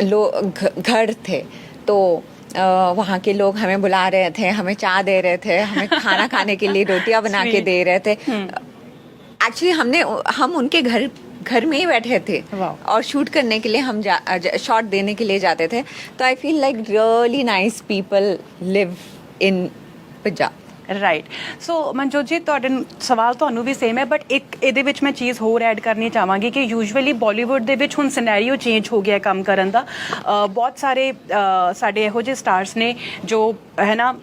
लोग घर थे। तो वहाँ के लोग हमें बुला रहे थे हमें चाय दे रहे थे हमें खाना खाने के लिए रोटियाँ बना के दे रहे थे। एक्चुअली हमने हम उनके घर घर में ही बैठे थे. और शूट करने के लिए हम शॉट देने के लिए जाते थे। तो I feel like really nice people live in Punjab right so Manjot ji ਤੁਹਾਡੇ ਸਵਾਲ ਤੁਹਾਨੂੰ ਵੀ ਸੇਮ ਹੈ ਬਟ ਇੱਕ ਇਹਦੇ ਵਿੱਚ ਮੈਂ ਚੀਜ਼ ਹੋਰ ਐਡ ਕਰਨੀ ਚਾਹਾਂਗੀ ਕਿ ਯੂਜੂਅਲੀ ਬਾਲੀਵੁੱਡ ਦੇ ਵਿੱਚ ਹੁਣ ਸਿਨੈਰੀਓ ਚੇਂਜ ਹੋ ਗਿਆ ਕੰਮ ਕਰਨ ਦਾ। ਬਹੁਤ ਸਾਰੇ ਸਾਡੇ ਇਹੋ ਜਿਹੇ ਸਟਾਰਸ ਨੇ ਜੋ, ਹੈ ਨਾ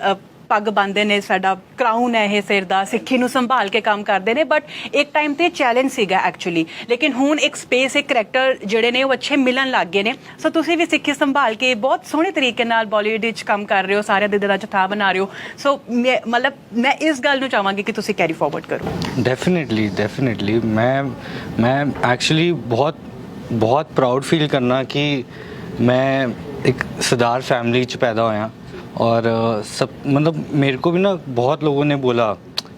ਪੱਗ ਬੰਨਦੇ ਨੇ, ਸਾਡਾ ਕਰਾਊਨ ਹੈ ਇਹ ਸਿਰ ਦਾ, ਸਿੱਖੀ ਨੂੰ ਸੰਭਾਲ ਕੇ ਕੰਮ ਕਰਦੇ ਨੇ ਬਟ ਇੱਕ ਟਾਈਮ ਤੇ ਚੈਲੰਜ ਸੀਗਾ ਐਕਚੁਅਲੀ ਲੇਕਿਨ ਹੁਣ ਇੱਕ ਸਪੇਸ ਇੱਕ ਕੈਰੈਕਟਰ ਜਿਹੜੇ ਨੇ ਉਹ ਅੱਛੇ ਮਿਲਣ ਲੱਗ ਗਏ ਨੇ। ਸੋ ਤੁਸੀਂ ਵੀ ਸਿੱਖੀ ਸੰਭਾਲ ਕੇ ਬਹੁਤ ਸੋਹਣੇ ਤਰੀਕੇ ਨਾਲ ਬਾਲੀਵੁੱਡ ਵਿੱਚ ਕੰਮ ਕਰ ਰਹੇ ਹੋ, ਸਾਰਿਆਂ ਦੇ ਦਿਲਾਂ 'ਚ ਥਾਂ ਬਣਾ ਰਹੇ ਹੋ। ਸੋ ਮਤਲਬ ਮੈਂ ਇਸ ਗੱਲ ਨੂੰ ਚਾਹਾਂਗੀ ਕਿ ਤੁਸੀਂ ਕੈਰੀ ਫਾਰਵਰਡ ਕਰੋ। ਡੈਫੀਨਿਟਲੀ ਡੈਫੀਨਿਟਲੀ ਮੈਂ ਮੈਂ ਐਕਚੁਅਲੀ ਬਹੁਤ ਬਹੁਤ ਪ੍ਰਾਊਡ ਫੀਲ ਕਰਨਾ ਕਿ ਮੈਂ ਇੱਕ ਸਰਦਾਰ ਫੈਮਿਲੀ 'ਚ ਪੈਦਾ ਹੋਇਆ। और सब मतलब मेरे को भी ना बहुत लोगों ने बोला।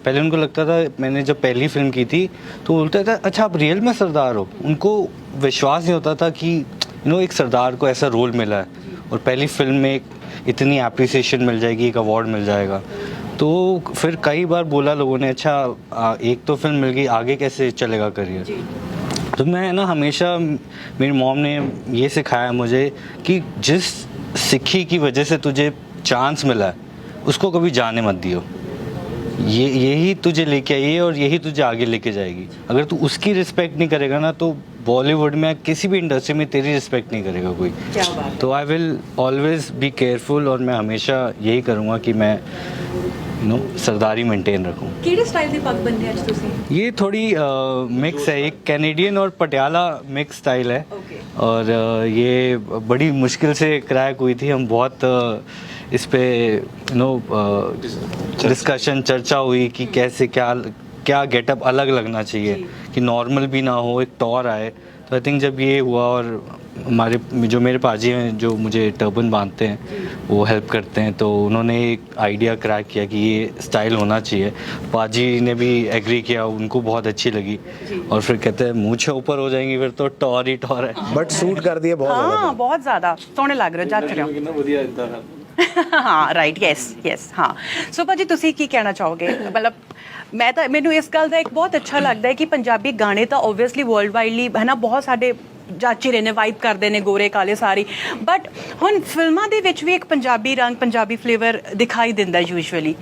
पहले उनको लगता था मैंने जब पहली फ़िल्म की थी तो बोलते थे अच्छा आप रियल में सरदार हो। उनको विश्वास नहीं होता था कि यू नो एक सरदार को ऐसा रोल मिला है। और पहली फ़िल्म में एक इतनी एप्रिसिएशन मिल जाएगी एक अवार्ड मिल जाएगा। तो फिर कई बार बोला लोगों ने अच्छा एक तो फ़िल्म मिल गई आगे कैसे चलेगा करियर? तो मैं ना हमेशा मेरी मॉम ने ये सिखाया मुझे कि जिस सिक्खी की वजह से तुझे चांस मिला है उसको कभी जाने मत दियो ये यही तुझे लेके आई है और यही तुझे आगे लेके जाएगी अगर तू उसकी रिस्पेक्ट नहीं करेगा ना तो बॉलीवुड में किसी भी इंडस्ट्री में तेरी रिस्पेक्ट नहीं करेगा कोई क्या बात है। तो I will always be careful और मैं हमेशा यही करूँगा कि मैं यू नो सरदारी मेंटेन रखूँ ਕਿਹੜੇ ਸਟਾਈਲ ਦੀ ਪੱਗ ਬੰਨਦੇ ਅੱਜ ਤੁਸੀਂ ये थोड़ी मिक्स है एक कैनेडियन और पटियाला मिक्स स्टाइल है Okay. और अ, ये बड़ी मुश्किल से क्रैक हुई थी हम बहुत अ, इस पर नो डिस्कशन चर्चा। हुई कि कैसे क्या क्या गेटअप अलग लगना चाहिए कि नॉर्मल भी ना हो एक टॉर आए। तो आई थिंक जब ये हुआ और हमारे जो मेरे पाजी हैं जो मुझे टर्बन बांधते हैं वो हेल्प करते हैं तो उन्होंने एक आइडिया क्रैक किया कि ये स्टाइल होना चाहिए। पाजी ने भी एग्री किया उनको बहुत अच्छी लगी। और फिर कहते हैं मूछे ऊपर हो जाएँगी फिर तो टॉर ही टॉर है। हाँ। बट सूट कर दिए बहुत हाँ बहुत ज़्यादा। सोने लग रहे जा ਹੋ ਰਾਈਟ ਯੈਸ ਯੈਸ ਹਾਂ। ਸੋ ਭਾਜੀ ਤੁਸੀਂ ਕੀ ਕਹਿਣਾ ਚਾਹੋਗੇ? ਮਤਲਬ ਮੈਂ ਤਾਂ ਮੈਨੂੰ ਇਸ ਗੱਲ ਦਾ ਇੱਕ ਬਹੁਤ ਅੱਛਾ ਲੱਗਦਾ ਹੈ ਕਿ ਪੰਜਾਬੀ ਗਾਣੇ ਤਾਂ ਓਬਵੀਅਸਲੀ ਵਰਲਡ ਵਾਈਡਲੀ ਹੈ ਨਾ ਬਹੁਤ ਸਾਡੇ ਜਾਚੇ ਰਹੇ ਨੇ ਵਾਈਬ ਕਰਦੇ ਨੇ ਗੋਰੇ ਕਾਲੇ ਸਾਰੀ। ਬਟ ਹੁਣ ਫਿਲਮਾਂ ਦੇ ਵਿੱਚ ਵੀ ਇੱਕ ਪੰਜਾਬੀ ਰੰਗ ਪੰਜਾਬੀ ਫਲੇਵਰ ਦਿਖਾਈ ਦਿੰਦਾ ਯੂਜੂਅਲੀ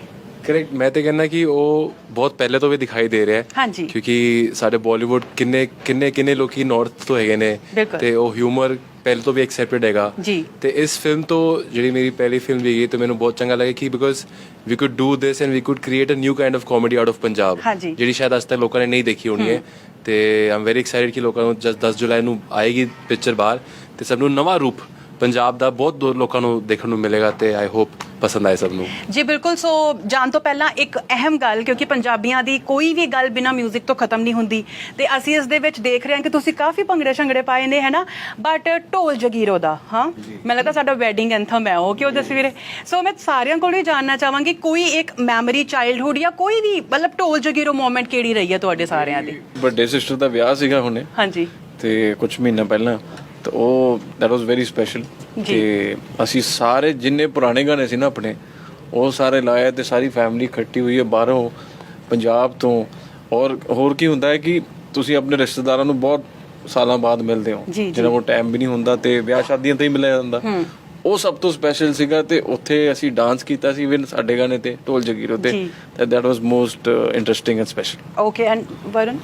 ਕਰੈਕਟ ਮੈਂ ਤੇ ਕਹਿੰਦਾ ਕਿ ਉਹ ਬਹੁਤ ਪਹਿਲੇ ਤੋਂ ਵੀ ਦਿਖਾਈ ਦੇ ਰਿਹਾ ਹੈ। ਕਿਉਂਕਿ ਸਾਡੇ ਬਾਲੀਵੁੱਡ ਕਿੰਨੇ ਕਿੰਨੇ ਕਿੰਨੇ ਲੋਕੀ ਨਾਰਥ ਤੋਂ ਹੈਗੇ ਨੇ। ਤੇ ਉਹ ਹਿਊਮਰ ਪਹਿਲੇ ਤੋਂ ਵੀ ਐਕਸੈਪਟਡ ਹੈਗਾ ਜੀ। ਤੇ ਇਸ ਫਿਲਮ ਤੋਂ ਜਿਹੜੀ ਮੇਰੀ ਪਹਿਲੀ ਫਿਲਮ ਵੀ ਗਈ ਤੇ ਮੈਨੂੰ ਬਹੁਤ ਚੰਗਾ ਲੱਗਾ ਕਿ because we could do this and we could create a new kind of comedy out of Punjab. ਜਿਹੜੀ ਸ਼ਾਇਦ ਅੱਜ ਤੱਕ ਲੋਕਾਂ ਨੇ ਨਹੀਂ ਦੇਖੀ ਹੋਣੀ ਹੈ ਤੇ ਆਮ ਵੈਰੀ ਐਕਸਾਈਟਡ ਕਿ ਲੋਕਾਂ ਨੂੰ ਜਸ 10 ਜੁਲਾਈ ਨੂੰ ਆਏਗੀ ਪਿਕਚਰ ਬਾਹਰ ਤੇ ਸਭ ਨੂੰ ਨਵਾਂ ਰੂਪ ਪੰਜਾਬ ਦਾ ਬਹੁਤ ਦੋ ਲੋਕਾਂ ਨੂੰ ਦੇਖਣ ਨੂੰ ਮਿਲੇਗਾ ਤੇ ਆਈ ਹੋਪ ਪਸੰਦ ਆਏ ਸਭ ਨੂੰ। ਜੀ ਬਿਲਕੁਲ ਸੋ ਜਾਣ ਤੋਂ ਪਹਿਲਾਂ ਇੱਕ ਅਹਿਮ ਗੱਲ ਕਿਉਂਕਿ ਪੰਜਾਬੀਆਂ ਦੀ ਕੋਈ ਵੀ ਗੱਲ ਬਿਨਾ 뮤직 ਤੋਂ ਖਤਮ ਨਹੀਂ ਹੁੰਦੀ ਤੇ ਅਸੀਂ ਇਸ ਦੇ ਵਿੱਚ ਦੇਖ ਰਹੇ ਹਾਂ ਕਿ ਤੁਸੀਂ ਕਾਫੀ ਭੰਗੜੇ ਸ਼ੰਗੜੇ ਪਾਏ ਨੇ ਹੈਨਾ ਬਟ ਢੋਲ ਜਗੀਰੋ ਦਾ ਹਾਂ? ਮੈਨੂੰ ਲੱਗਦਾ ਸਾਡਾ ਵੈਡਿੰਗ ਐਂਥਮ ਹੈ ਉਹ ਕਿਉਂ ਦੱਸ ਵੀਰੇ? ਸੋ ਮੈਂ ਸਾਰਿਆਂ ਕੋਲੋਂ ਹੀ ਜਾਣਨਾ ਚਾਹਾਂਗੀ ਕੋਈ ਇੱਕ ਮੈਮਰੀ ਚਾਈਲਡਹੁੱਡ ਜਾਂ ਕੋਈ ਵੀ ਮਤਲਬ ਢੋਲ ਜਗੀਰੋ ਮੂਮੈਂਟ ਕਿਹੜੀ ਰਹੀ ਹੈ ਤੁਹਾਡੇ ਸਾਰਿਆਂ ਦੀ? ਵੱਡੇ ਸਿਸਟਰ ਦਾ ਵਿਆਹ ਸੀਗਾ ਹੁਣੇ। ਹਾਂਜੀ। ਤੇ ਕੁਝ ਮਹੀਨਾ ਪਹਿਲਾਂ ਤੇ ਉਹ ਦੈਟ ਵਾਸ ਵੈਰੀ ਸਪੈਸ਼ਲ। ਤੇ ਅਸੀਂ ਸਾਰੇ ਜਿੰਨੇ ਪੁਰਾਣੇ ਗਾਣੇ ਸੀ ਨਾ ਆਪਣੇ ਉਹ ਸਾਰੇ ਲਾਏ ਤੇ ਸਾਰੀ ਫੈਮਿਲੀ ਇਕੱਠੀ ਹੋਈ ਹੈ ਬਾਹਰੋਂ ਪੰਜਾਬ ਤੋਂ। ਔਰ ਹੋਰ ਕੀ ਹੁੰਦਾ ਹੈ ਕਿ ਤੁਸੀਂ ਆਪਣੇ ਰਿਸ਼ਤੇਦਾਰਾਂ ਨੂੰ ਬਹੁਤ ਸਾਲਾਂ ਬਾਅਦ ਮਿਲਦੇ ਹੋ। ਜੀ, ਜੀ। ਜਿਹਨਾਂ ਕੋਲ ਟਾਈਮ ਵੀ ਨਹੀਂ ਹੁੰਦਾ ਤੇ ਵਿਆਹ ਸ਼ਾਦੀਆਂ ਤੇ ਹੀ ਮਿਲਿਆ ਜਾਂਦਾ। ਉਹ ਸਭ ਤੋਂ ਸਪੈਸ਼ਲ ਸੀਗਾ ਤੇ ਉੱਥੇ ਅਸੀਂ ਡਾਂਸ ਕੀਤਾ ਸੀ ਇਵਨ ਸਾਡੇ ਗਾਣੇ ਤੇ ਢੋਲ ਜਗੀਰੋ ਤੇ। ਜੀ। ਤੇ that was most interesting and special okay and ਵਰਨ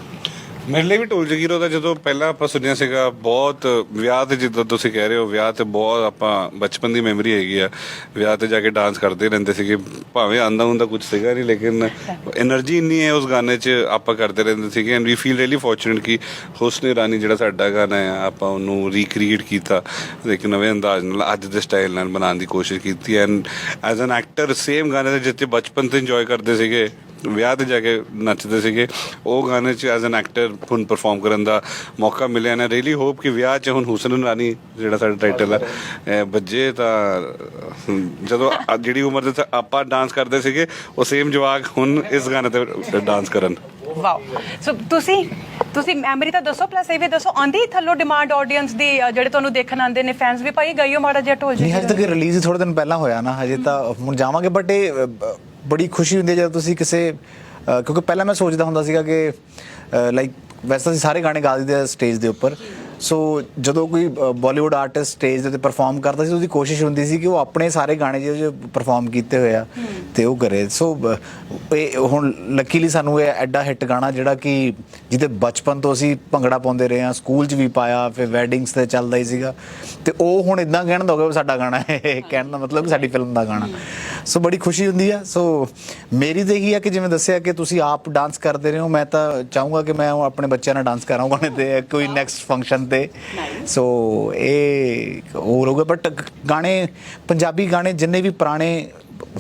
ਮੇਰੇ ਲਈ ਵੀ ਢੋਲ ਜਗੀਰੋ ਦਾ ਜਦੋਂ ਪਹਿਲਾਂ ਆਪਾਂ ਸੁਣਿਆ ਸੀਗਾ, ਬਹੁਤ ਵਿਆਹ ਤੇ ਜਿੱਦਾਂ ਤੁਸੀਂ ਕਹਿ ਰਹੇ ਹੋ, ਵਿਆਹ ਤੇ ਬਹੁਤ ਆਪਾਂ ਬਚਪਨ ਦੀ ਮੈਮਰੀ ਹੈਗੀ ਆ। ਵਿਆਹ ਤੇ ਜਾ ਕੇ ਡਾਂਸ ਕਰਦੇ ਰਹਿੰਦੇ ਸੀਗੇ। ਭਾਵੇਂ ਆਂਦਾ ਹੁੰਦਾ ਕੁਝ ਸੀਗਾ ਨਹੀਂ ਲੇਕਿਨ એનર્ਜੀ ਇੰਨੀ ਹੈ ਉਸ ਗਾਣੇ 'ਚ, ਆਪਾਂ ਕਰਦੇ ਰਹਿੰਦੇ ਸੀਗੇ। And we feel really fortunate ਕਿ ਹੁਸਨੇ ਰਾਨੀ e ਜਿਹੜਾ ਸਾਡਾ ਗਾਣਾ ਆ, ਆਪਾਂ ਉਹਨੂੰ ਰੀਕ੍ਰੀਏਟ ਕੀਤਾ। ਇੱਕ ਨਵੇਂ ਅੰਦਾਜ਼ ਨਾਲ, ਅੱਜ ਦੇ ਸਟਾਈਲ ਨਾਲ ਬਣਾਉਣ ਦੀ ਕੋਸ਼ਿਸ਼ ਕੀਤੀ। And as an actor same ਗਾਣੇ ਦੇ ਜਿੱਤੇ ਬਚਪਨ ਤੋਂ ਇੰਜੋਏ ਕਰਦੇ ਸੀਗੇ ਵਿਆਹ ਤੇ ਜਾ ਕੇ ਨੱਚਦੇ ਸੀਗੇ। ਉਹ ਗਾਣੇ 'ਚ ਐਜ਼ ਐਨ ਐਕਟਰ ਹੁਣ ਪਰਫਾਰਮ ਕਰਨ ਦਾ ਮੌਕਾ ਮਿਲਿਆ ਨਾ। ਰੀਲੀ ਹੋਪ ਕਿ ਵਿਆਹ 'ਚ ਹੁਣ ਹੁਸਨ ਰਾਣੀ ਜਿਹੜਾ ਸਾਡਾ ਟਾਈਟਲ ਹੈ ਵੱਜੇ ਤਾਂ ਜਦੋਂ ਜਿਹੜੀ ਉਮਰ ਦੇ ਤੇ ਆਪਾਂ ਡਾਂਸ ਕਰਦੇ ਸੀਗੇ ਉਹ ਸੇਮ ਜਵਾਕ ਹੁਣ ਇਸ ਗਾਣੇ ਤੇ ਡਾਂਸ ਕਰਨ। ਵਾਓ ਸੋ ਤੁਸੀਂ ਤੁਸੀਂ ਮੈਮਰੀ ਤਾਂ ਦੱਸੋ ਪਲੱਸ ਇਹ ਵੀ ਦੱਸੋ ਆਂਦੀ ਥੱਲੋਂ ਡਿਮਾਂਡ ਆਡੀਅנס ਦੀ ਜਿਹੜੇ ਤੁਹਾਨੂੰ ਦੇਖਣ ਆਉਂਦੇ ਨੇ ਫੈਨਸ ਵੀ ਭਾਈ ਗਈਓ ਮਾੜਾ ਜਿਹਾ ਢੋਲ ਨਹੀਂ ਜੀ ਹਜੇ ਤੱਕ ਰਿਲੀਜ਼ ਹੀ ਥੋੜੇ ਦਿਨ ਪਹਿਲਾਂ ਹੋਇਆ ਨਾ ਹਜੇ ਤਾਂ ਹੁਣ ਜਾਵਾਂਗੇ ਬਟ ਇਹ ਬੜੀ ਖੁਸ਼ੀ ਹੁੰਦੀ ਹੈ ਜਦੋਂ ਤੁਸੀਂ ਕਿਸੇ ਕਿਉਂਕਿ ਪਹਿਲਾਂ ਮੈਂ ਸੋਚਦਾ ਹੁੰਦਾ ਸੀਗਾ ਕਿ ਲਾਈਕ ਵੈਸੇ ਤਾਂ ਅਸੀਂ ਸਾਰੇ ਗਾਣੇ ਗਾ ਦਿੰਦੇ ਆ ਸਟੇਜ ਦੇ ਉੱਪਰ। ਸੋ ਜਦੋਂ ਕੋਈ ਬਾਲੀਵੁੱਡ ਆਰਟਿਸਟ ਸਟੇਜ ਦੇ ਉੱਤੇ ਪਰਫਾਰਮ ਕਰਦਾ ਸੀ, ਉਹਦੀ ਕੋਸ਼ਿਸ਼ ਹੁੰਦੀ ਸੀ ਕਿ ਉਹ ਆਪਣੇ ਸਾਰੇ ਗਾਣੇ ਜਿਹੜੇ ਪਰਫਾਰਮ ਕੀਤੇ ਹੋਏ ਆ ਤੇ ਉਹ ਕਰੇ। ਸੋ ਇਹ ਹੁਣ ਲੱਕੀਲੀ ਸਾਨੂੰ ਇਹ ਐਡਾ ਹਿੱਟ ਗਾਣਾ ਜਿਹੜਾ ਕਿ ਜਿਹਦੇ ਬਚਪਨ ਤੋਂ ਅਸੀਂ ਭੰਗੜਾ ਪਾਉਂਦੇ ਰਹੇ ਆ ਸਕੂਲ 'ਚ ਵੀ ਪਾਇਆ, ਫਿਰ ਵੈਡਿੰਗਸ ਤੇ ਚੱਲਦਾ ਹੀ ਸੀਗਾ। ਤੇ ਉਹ ਹੁਣ ਇਦਾਂ ਕਹਿਣ ਦਾ ਹੋ ਗਿਆ ਵੀ ਸਾਡਾ ਗਾਣਾ ਹੈ, ਇਹ ਕਹਿਣ ਦਾ ਮਤਲਬ ਕਿ ਸਾਡੀ ਫਿਲਮ ਦਾ ਗਾਣਾ। ਸੋ ਬੜੀ ਖੁਸ਼ੀ ਹੁੰਦੀ ਆ। ਸੋ ਮੇਰੀ ਤਾਂ ਇਹੀ ਆ ਕਿ ਜਿਵੇਂ ਦੱਸਿਆ ਕਿ ਤੁਸੀਂ ਆਪ ਡਾਂਸ ਕਰਦੇ ਰਹੇ ਹੋ ਮੈਂ ਤਾਂ ਚਾਹੂੰਗਾ ਕਿ ਮੈਂ ਆਪਣੇ ਬੱਚਿਆਂ ਨਾਲ ਡਾਂਸ ਕਰਾਂ ਗਾਣੇ ਤੇ ਕੋਈ ਨੈਕਸਟ ਫੰਕਸ਼ਨ ਤੇ। ਸੋ ਇਹ ਹੋਰ ਹੋਊਗਾ ਬਟ ਗਾਣੇ ਪੰਜਾਬੀ ਗਾਣੇ ਜਿੰਨੇ ਵੀ ਪੁਰਾਣੇ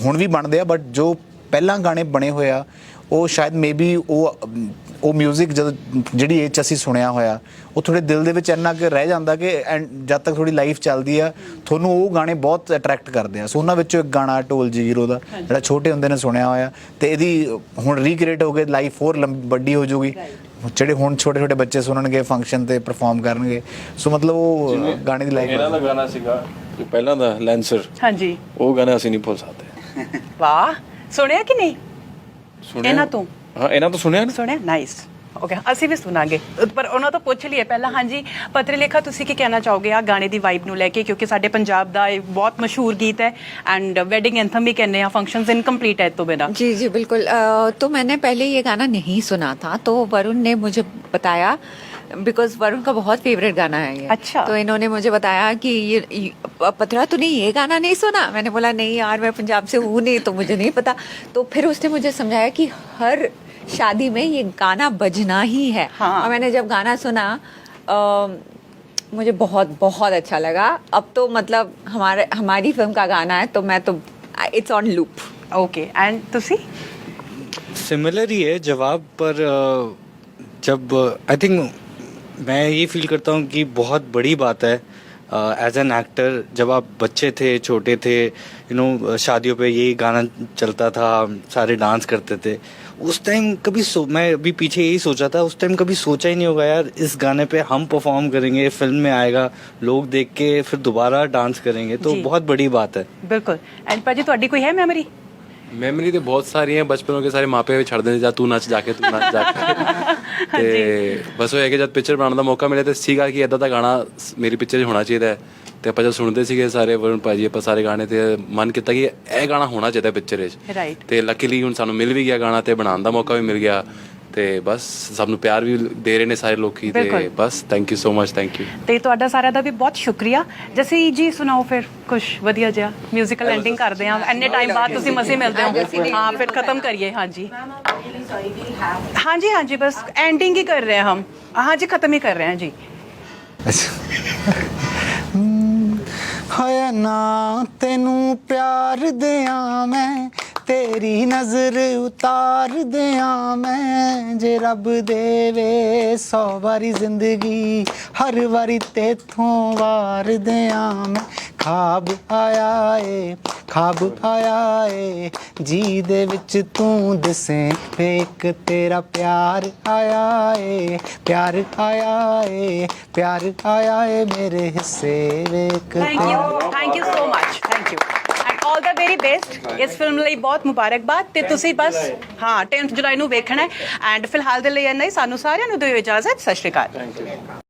ਹੁਣ ਵੀ ਬਣਦੇ ਆ ਬਟ ਜੋ ਪਹਿਲਾਂ ਗਾਣੇ ਬਣੇ ਹੋਏ ਆ ਉਹ ਸ਼ਾਇਦ ਮੇਬੀ ਉਹ ਉਹ 뮤직 ਜਦ ਜਿਹੜੀ ਏਜ 'ਚ ਅਸੀਂ ਸੁਣਿਆ ਹੋਇਆ ਉਹ ਤੁਹਾਡੇ ਦਿਲ ਦੇ ਵਿੱਚ ਇੰਨਾ ਕਿ ਰਹਿ ਜਾਂਦਾ ਕਿ ਜਦ ਤੱਕ ਥੋੜੀ ਲਾਈਫ ਚੱਲਦੀ ਆ ਤੁਹਾਨੂੰ ਉਹ ਗਾਣੇ ਬਹੁਤ ਅਟਰੈਕਟ ਕਰਦੇ ਆ। ਸੋ ਉਹਨਾਂ ਵਿੱਚੋਂ ਇੱਕ ਗਾਣਾ ਢੋਲ ਜੀਰੋ ਦਾ ਜਿਹੜਾ ਛੋਟੇ ਹੁੰਦੇ ਨੇ ਸੁਣਿਆ ਹੋਇਆ ਤੇ ਇਹਦੀ ਹੁਣ ਰੀਕ੍ਰੀਏਟ ਹੋ ਕੇ ਲਾਈਫ ਹੋਰ ਲੰਬ- ਵੱਡੀ ਹੋ ਜਾਊਗੀ ਜਿਹੜੇ ਹੁਣ ਛੋਟੇ ਛੋਟੇ ਬੱਚੇ ਸੁਣਨਗੇ ਫੰਕਸ਼ਨ ਤੇ ਪਰਫਾਰਮ ਕਰਨਗੇ ਸੋ ਮਤਲਬ ਉਹ ਗਾਣੇ ਦੀ ਇਹਨਾਂ ਲਾਈਫ ਦਾ ਗਾਣਾ ਸੀਗਾ ਜੋ ਪਹਿਲਾਂ ਦਾ ਲੈਂਸਰ ਹਾਂਜੀ। ਉਹ ਗਾਣਾ ਅਸੀਂ ਨਹੀਂ ਭੁੱਲ ਸਕਦੇ। ਵਾਹ ਸੁਣਿਆ ਕਿ ਨਹੀਂ? ਸੁਣਿਆ। ਇਹਨਾਂ ਤੋਂ? ਹਾਂ ਇਹਨਾਂ ਤੋਂ ਸੁਣਿਆ ਨਾ ਸੁਣਿਆ ਨਾਈਸ ਓਕੇ ਅਸੀਂ ਵੀ ਸੁਣਾਂਗੇ ਪਰ ਉਹਨਾਂ ਤੋਂ ਪੁੱਛ ਲਈਏ ਪਹਿਲਾਂ ਹਾਂਜੀ ਪਤਰੀ ਲੇਖਾ ਤੁਸੀਂ ਕੀ ਕਹਿਣਾ ਚਾਹੋਗੇ ਆ ਗਾਣੇ ਦੀ ਵਾਈਬ ਨੂੰ ਲੈ ਕੇ ਕਿਉਂਕਿ ਸਾਡੇ ਪੰਜਾਬ ਦਾ ਇਹ ਬਹੁਤ ਮਸ਼ਹੂਰ ਗੀਤ ਹੈ ਐਂਡ ਵੈਡਿੰਗ ਐਂਥਮ ਵੀ ਕਹਿੰਦੇ ਆ ਫੰਕਸ਼ਨਸ ਇਨਕੰਪਲੀਟ ਹੈ ਇਹ ਤੋਂ ਬਿਨਾਂ जी जी बिल्कुल अ, तो मैंने पहले ये गाना नहीं सुना था तो वरुण ने मुझे बताया बिकॉज वरुण का बहुत फेवरेट गाना है ये अच्छा। तो इन्होंने मुझे बताया कि ये, ये पतरा तूने ये गाना नहीं सुना मैंने बोला नहीं यार मैं पंजाब से हूँ नहीं तो मुझे नहीं पता तो फिर उसने मुझे समझाया कि हर शादी में ये गाना बजना ही है। हाँ। और मैंने जब गाना सुना आ, मुझे बहुत बहुत अच्छा लगा। अब तो मतलब हमारे हमारी फ़िल्म का गाना है तो मैं तो it's on loop okay and तुसी? सिमिलर ही है जवाब पर जब आई थिंक मैं ये फील करता हूँ कि बहुत बड़ी बात है। एज एन एक्टर जब आप बच्चे थे छोटे थे यू you नो know, शादियों पे ये गाना चलता था सारे डांस करते थे। उस टाइम कभी सो मैं अभी पीछे यही सोचा था उस टाइम कभी सोचा ही नहीं होगा यार इस गाने पे हम परफॉर्म करेंगे फिल्म में आएगा लोग देख के फिर दोबारा डांस करेंगे तो जी। बहुत बड़ी बात है ਬਿਲਕੁਲ ਐਂਡ ਭਾਜੀ ਤੁਹਾਡੀ ਕੋਈ ਹੈ ਮੈਮਰੀ ਮੈਮਰੀ ਤੇ ਬਹੁਤ ਸਾਰੀਆਂ ਬਚਪਨੋਂ ਕੇ ਸਾਰੇ ਮਾਪੇ ਛੱਡ ਦਿੰਦੇ ਜਾ ਤੂੰ ਨੱਚ ਜਾ ਕੇ ਤੂੰ ਨੱਚ ਜਾ ਕੇ ਤੇ ਬਸ ਉਹ ਹੈ ਕਿ ਜਦ ਪਿਕਚਰ ਬਣਾਉਣ ਦਾ ਮੌਕਾ ਮਿਲਿਆ ਤੇ ਸੀਗਾ ਕਿ ਇਦਾਂ ਦਾ ਗਾਣਾ ਸ- ਮੇਰੀ ਪਿਕਚਰ 'ਚ ਹੋਣਾ ਚਾਹੀਦਾ ਹੈ ਤੇ ਆਪਾਂ ਜਦ ਸੁਣਦੇ ਸੀਗੇ ਸਾਰੇ ਵਰੁਣ ਭਾਜੀ ਆਪਾਂ ਸਾਰੇ ਗਾਣੇ ਤੇ ਮਨ ਕੀਤਾ ਕਿ ਇਹ ਗਾਣਾ ਹੋਣਾ ਚਾਹੀਦਾ ਪਿਕਚਰ 'ਚ Right. ਤੇ ਲੱਕੀਲੀ ਹੁਣ ਸਾਨੂੰ ਮਿਲ ਵੀ ਗਿਆ ਗਾਣਾ ਤੇ ਬਣਾਉਣ ਦਾ ਮੌਕਾ ਵੀ ਮਿਲ ਗਿਆ ਤੇ ਬਸ ਸਭ ਨੂੰ ਪਿਆਰ ਵੀ ਦੇ ਰਹੇ ਨੇ ਸਾਰੇ ਲੋਕੀ ਤੇ ਬਿਲਕੁਲ। ਬਸ thank you so much thank you ਤੇ ਤੁਹਾਡਾ ਸਾਰਿਆਂ ਦਾ ਵੀ ਬਹੁਤ ਸ਼ੁਕਰੀਆ ਜਸੀ ਜੀ ਸੁਣਾਓ ਫਿਰ ਕੁਝ ਵਧੀਆ ਜਿਹਾ 뮤지컬 ਐਂਡਿੰਗ ਕਰਦੇ ਆ ਇੰਨੇ ਟਾਈਮ ਬਾਅਦ ਤੁਸੀਂ ਮਸੇ ਮਿਲਦੇ ਹੋ ਹਾਂ ਫਿਰ ਖਤਮ ਕਰੀਏ ਹਾਂਜੀ ਹਾਂਜੀ ਹਾਂਜੀ ਬਸ ਐਂਡਿੰਗ ਹੀ ਕਰ ਰਹੇ ਹਾਂ ਹਮ ਹਾਂਜੀ ਖਤਮ ਹੀ ਕਰ ਰਹੇ ਹਾਂ ਜੀ ਹੋਇਆ ਨਾ ਤੈਨੂੰ ਪਿਆਰ ਦਿਆਂ ਮੈਂ ਤੇਰੀ ਨਜ਼ਰ ਉਤਾਰ ਦਿਆਂ ਮੈਂ ਜੇ ਰੱਬ ਦੇਵੇ ਸੌ ਵਾਰੀ ਜ਼ਿੰਦਗੀ ਹਰ ਵਾਰੀ ਤੇਥੋਂ ਵਾਰ ਦਿਆਂ ਮੈਂ। ਖਾਬ ਆਇਆ ਏ ਖਾਬ ਆਇਆ ਏ ਜੀ ਦੇ ਵਿੱਚ ਤੂੰ ਦਿਸੇ ਵੇਖ ਤੇਰਾ ਪਿਆਰ ਆਇਆ ਏ ਪਿਆਰ ਆਇਆ ਏ ਪਿਆਰ ਆਇਆ ਏ ਮੇਰੇ ਹਿੱਸੇ ਵੇਖ thank you thank you so much thank you all the very best ਇਸ ਫਿਲਮ ਲਈ ਬਹੁਤ ਮੁਬਾਰਕਬਾਦ ਤੇ ਤੁਸੀਂ ਬਸ ਹਾਂ 10th ਜੁਲਾਈ ਨੂੰ ਵੇਖਣਾ ਹੈ। ਐਂਡ ਫਿਲਹਾਲ ਦੇ ਲਈ ਇੰਨਾ ਹੀ। ਸਾਨੂੰ ਸਾਰਿਆਂ ਨੂੰ ਦਿਓ ਇਜਾਜ਼ਤ। ਸਤਿ ਸ਼੍ਰੀ ਅਕਾਲ।